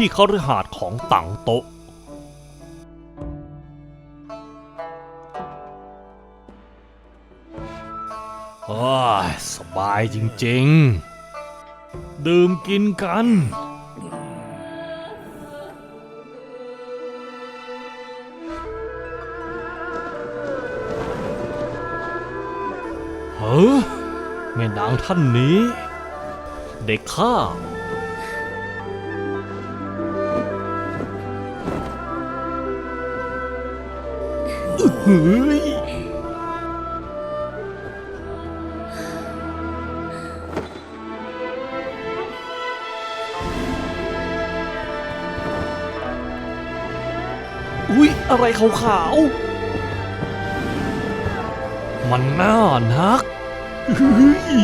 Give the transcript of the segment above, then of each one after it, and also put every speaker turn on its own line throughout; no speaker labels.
ที่คฤหาสน์ของต่างโตะ โอ้ยสบายจริงๆ ดื่มกินกัน เฮ้อแม่นางท่านนี้ เด็กข้า อุ๊ยอะไรขาวๆ มันน่านักเฮ้ย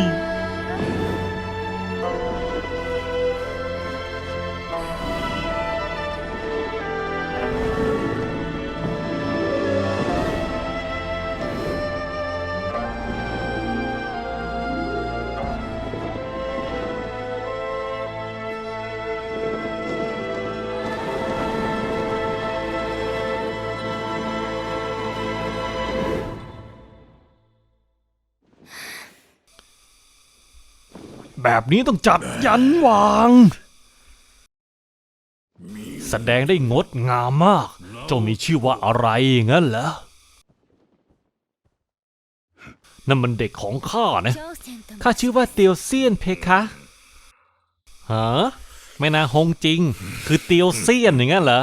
แบบนี้ต้องจัดยันวาง แสดงได้งดงามมาก เจ้ามีชื่อว่าอะไรงั้นเหรอ นั่นมันเด็กของข้านะ ข้าชื่อว่าเตียวเซียนเพคะฮะแม่นาฮงจริง คือเตียวเซียนอย่างนั้นเหรอ